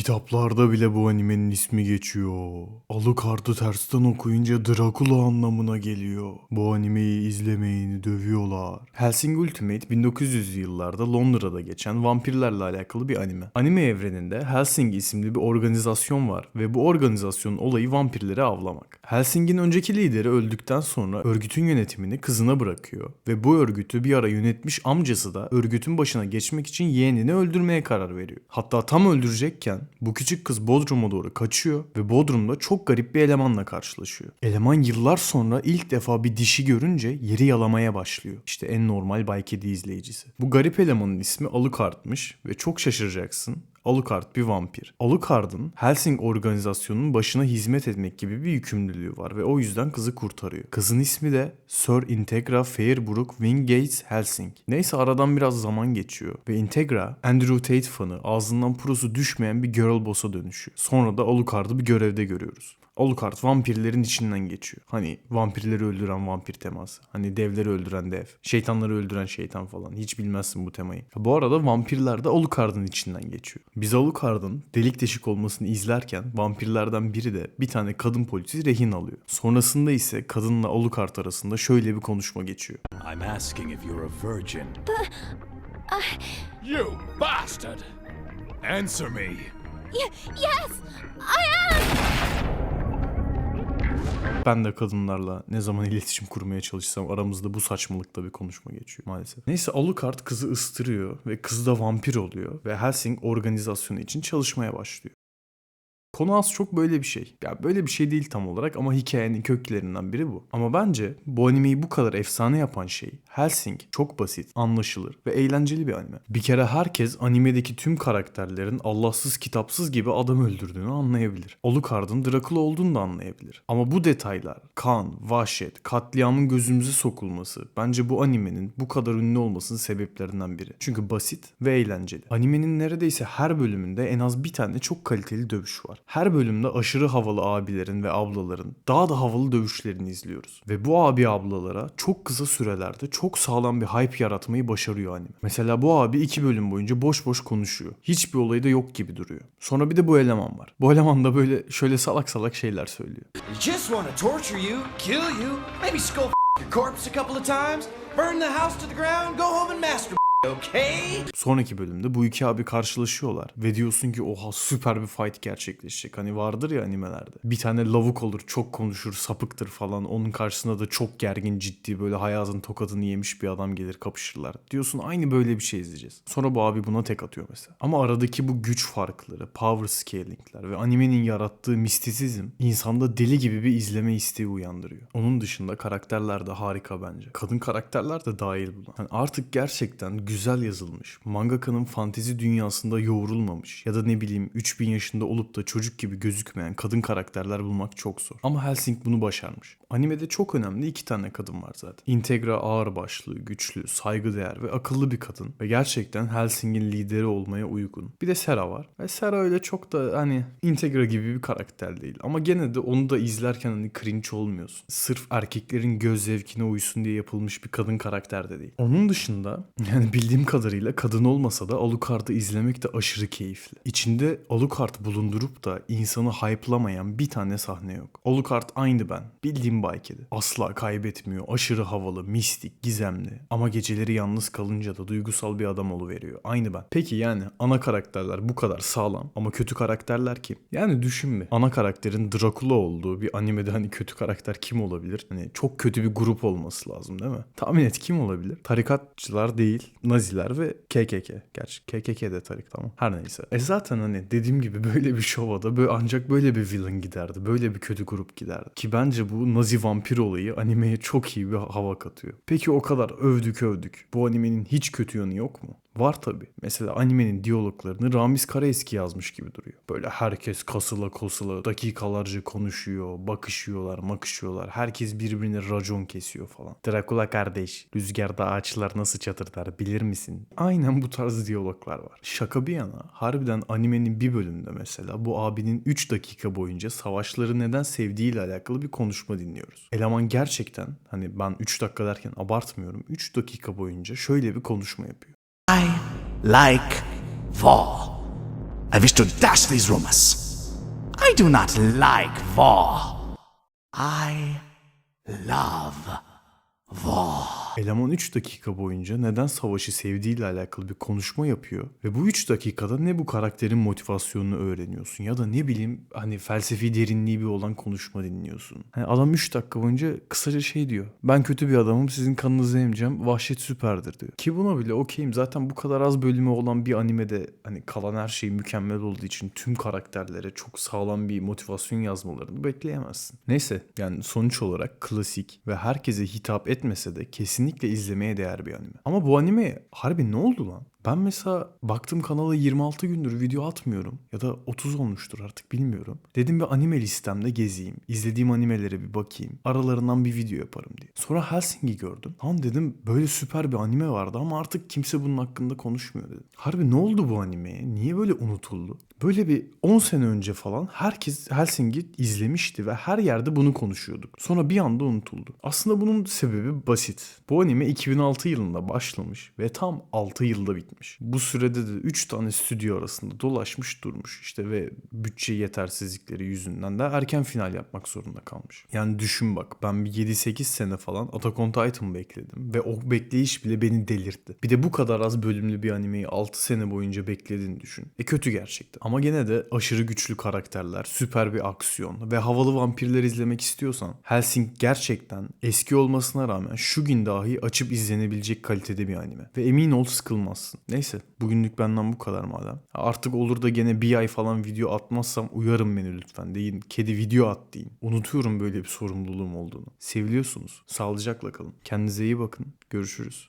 Kitaplarda bile bu animenin ismi geçiyor. Alucard'ı tersten okuyunca Dracula anlamına geliyor. Bu animeyi izlemeyeni dövüyorlar. Helsing Ultimate 1900'lü yıllarda Londra'da geçen vampirlerle alakalı bir anime. Anime evreninde Helsing isimli bir organizasyon var ve bu organizasyonun olayı vampirleri avlamak. Helsing'in önceki lideri öldükten sonra örgütün yönetimini kızına bırakıyor ve bu örgütü bir ara yönetmiş amcası da örgütün başına geçmek için yeğenini öldürmeye karar veriyor. Hatta tam öldürecekken bu küçük kız Bodrum'a doğru kaçıyor ve Bodrum'da çok garip bir elemanla karşılaşıyor. Eleman yıllar sonra ilk defa bir dişi görünce yeri yalamaya başlıyor. İşte en normal Bay Kedi izleyicisi. Bu garip elemanın ismi Alucard'mış ve çok şaşıracaksın. Alucard bir vampir. Alucard'ın Helsing organizasyonunun başına hizmet etmek gibi bir yükümlülüğü var ve o yüzden kızı kurtarıyor. Kızın ismi de Sir Integra Fairbrook Wingates Helsing. Neyse aradan biraz zaman geçiyor ve Integra Andrew Tate fanı ağzından purosu düşmeyen bir girl boss'a dönüşüyor. Sonra da Alucard'ı bir görevde görüyoruz. Alucard vampirlerin içinden geçiyor. Hani vampirleri öldüren vampir teması. Hani devleri öldüren dev. Şeytanları öldüren şeytan falan. Hiç bilmezsin bu temayı. Bu arada vampirler de Alucard'ın içinden geçiyor. Biz Alucard'ın delik deşik olmasını izlerken vampirlerden biri de bir tane kadın polisi rehin alıyor. Sonrasında ise kadınla Alucard arasında şöyle bir konuşma geçiyor. I'm asking if you're a virgin. You bastard! Answer me! Y- yes, Ben de kadınlarla ne zaman iletişim kurmaya çalışsam aramızda bu saçmalıkta bir konuşma geçiyor maalesef. Neyse Alucard kızı ıstırıyor ve kız da vampir oluyor ve Helsing organizasyonu için çalışmaya başlıyor. Konu az çok böyle bir şey. Ya böyle bir şey değil tam olarak ama hikayenin köklerinden biri bu. Ama bence bu animeyi bu kadar efsane yapan şey Helsing çok basit, anlaşılır ve eğlenceli bir anime. Bir kere herkes animedeki tüm karakterlerin Allahsız kitapsız gibi adam öldürdüğünü anlayabilir. Alucard'ın Dracula olduğunu da anlayabilir. Ama bu detaylar, kan, vahşet, katliamın gözümüze sokulması bence bu animenin bu kadar ünlü olmasının sebeplerinden biri. Çünkü basit ve eğlenceli. Animenin neredeyse her bölümünde en az bir tane çok kaliteli dövüş var. Her bölümde aşırı havalı abilerin ve ablaların daha da havalı dövüşlerini izliyoruz. Ve bu abi ablalara çok kısa sürelerde çok sağlam bir hype yaratmayı başarıyor anime. Mesela bu abi iki bölüm boyunca boş boş konuşuyor. Hiçbir olayı da yok gibi duruyor. Sonra bir de bu eleman var. Bu eleman da böyle şöyle salak salak şeyler söylüyor. Just want to torture you, kill you, maybe skull your corpse a couple of times, burn the house to the ground, go home and masturbate, okay? Sonraki bölümde bu iki abi karşılaşıyorlar ve diyorsun ki oha süper bir fight gerçekleşecek. Hani vardır ya animelerde. Bir tane lavuk olur, çok konuşur, sapıktır falan. Onun karşısında da çok gergin, ciddi böyle hayatın tokadını yemiş bir adam gelir kapışırlar. Diyorsun aynı böyle bir şey izleyeceğiz. Sonra bu abi buna tek atıyor mesela. Ama aradaki bu güç farkları, power scaling'ler ve animenin yarattığı mistisizm insanda deli gibi bir izleme isteği uyandırıyor. Onun dışında karakterler de harika bence. Kadın karakterler de dahil buna. Hani artık gerçekten güzel yazılmış. Mangaka'nın fantezi dünyasında yoğrulmamış ya da ne bileyim 3000 yaşında olup da çocuk gibi gözükmeyen kadın karakterler bulmak çok zor. Ama Helsing bunu başarmış. Animede çok önemli iki tane kadın var zaten. Integra ağırbaşlı, güçlü, saygıdeğer ve akıllı bir kadın. Ve gerçekten Helsing'in lideri olmaya uygun. Bir de Sera var. Ve Sera öyle çok da hani Integra gibi bir karakter değil. Ama gene de onu da izlerken hani cringe olmuyorsun. Sırf erkeklerin göz zevkine uysun diye yapılmış bir kadın karakter de değil. Onun dışında yani bildiğim kadarıyla kadın olmasa da Alucard'ı izlemek de aşırı keyifli. İçinde Alucard bulundurup da insanı hype'lamayan bir tane sahne yok. Alucard aynı ben. Bildiğim Bay Kedi. Asla kaybetmiyor. Aşırı havalı, mistik, gizemli. Ama geceleri yalnız kalınca da duygusal bir adam veriyor. Aynı ben. Peki yani ana karakterler bu kadar sağlam ama kötü karakterler kim? Yani düşün bir. Ana karakterin Dracula olduğu bir animede hani kötü karakter kim olabilir? Hani çok kötü bir grup olması lazım değil mi? Tahmin et kim olabilir? Tarikatçılar değil, Naziler ve KKK. Gerçi KKK de tarik tamam. Her neyse. E zaten hani dediğim gibi böyle bir şovada böyle ancak böyle bir villain giderdi. Böyle bir kötü grup giderdi. Ki bence bu Nazi vampir olayı animeye çok iyi bir hava katıyor. Peki o kadar övdük övdük. Bu animenin hiç kötü yanı yok mu? Var tabi. Mesela animenin diyaloglarını Ramiz Karaeski yazmış gibi duruyor. Böyle herkes kasıla kosula dakikalarca konuşuyor, bakışıyorlar, makışıyorlar. Herkes birbirine racon kesiyor falan. Dracula kardeş, rüzgarda ağaçlar nasıl çatırtar bilir misin? Aynen bu tarz diyaloglar var. Şaka bir yana harbiden animenin bir bölümünde mesela bu abinin 3 dakika boyunca savaşları neden sevdiğiyle alakalı bir konuşma dinliyoruz. Eleman gerçekten hani ben 3 dakika derken abartmıyorum. 3 dakika boyunca şöyle bir konuşma yapıyor. I like fall. I wish to dash these rumors. I do not like war. I love war. Eleman 3 dakika boyunca neden savaşı sevdiğiyle alakalı bir konuşma yapıyor. Ve bu 3 dakikada ne bu karakterin motivasyonunu öğreniyorsun ya da ne bileyim hani felsefi derinliği bir olan konuşma dinliyorsun. Hani adam 3 dakika boyunca kısaca şey diyor. Ben kötü bir adamım sizin kanınızı emeceğim. Vahşet süperdir diyor. Ki buna bile okeyim. Zaten bu kadar az bölümü olan bir animede hani kalan her şey mükemmel olduğu için tüm karakterlere çok sağlam bir motivasyon yazmalarını bekleyemezsin. Neyse yani sonuç olarak klasik ve herkese hitap etmese de kesinlikle izlemeye değer bir anime. Ama bu anime harbi ne oldu lan? Ben mesela baktım kanala 26 gündür video atmıyorum ya da 30 olmuştur artık bilmiyorum. Dedim bir anime listemde gezeyim. izlediğim animelere bir bakayım. Aralarından bir video yaparım diye. Sonra Helsinki gördüm. Lan dedim böyle süper bir anime vardı ama artık kimse bunun hakkında konuşmuyor dedim. Harbi ne oldu bu animeye? Niye böyle unutuldu? Böyle bir 10 sene önce falan herkes Helsinki izlemişti ve her yerde bunu konuşuyorduk. Sonra bir anda unutuldu. Aslında bunun sebebi basit. Bu anime 2006 yılında başlamış ve tam 6 yılda bitmiş. Bu sürede de 3 tane stüdyo arasında dolaşmış durmuş işte ve bütçe yetersizlikleri yüzünden de erken final yapmak zorunda kalmış. Yani düşün bak ben bir 7-8 sene falan Attack on Titan bekledim ve o bekleyiş bile beni delirtti. Bir de bu kadar az bölümlü bir animeyi 6 sene boyunca beklediğini düşün. E kötü gerçekten. Ama gene de aşırı güçlü karakterler, süper bir aksiyon ve havalı vampirler izlemek istiyorsan Helsing gerçekten eski olmasına rağmen şu gün dahi açıp izlenebilecek kalitede bir anime. Ve emin ol sıkılmazsın. Neyse bugünlük benden bu kadar madem. Artık olur da gene bir ay falan video atmazsam uyarın beni lütfen. Deyin kedi video at deyin. Unutuyorum böyle bir sorumluluğum olduğunu. Seviliyorsunuz. Sağlıcakla kalın. Kendinize iyi bakın. Görüşürüz.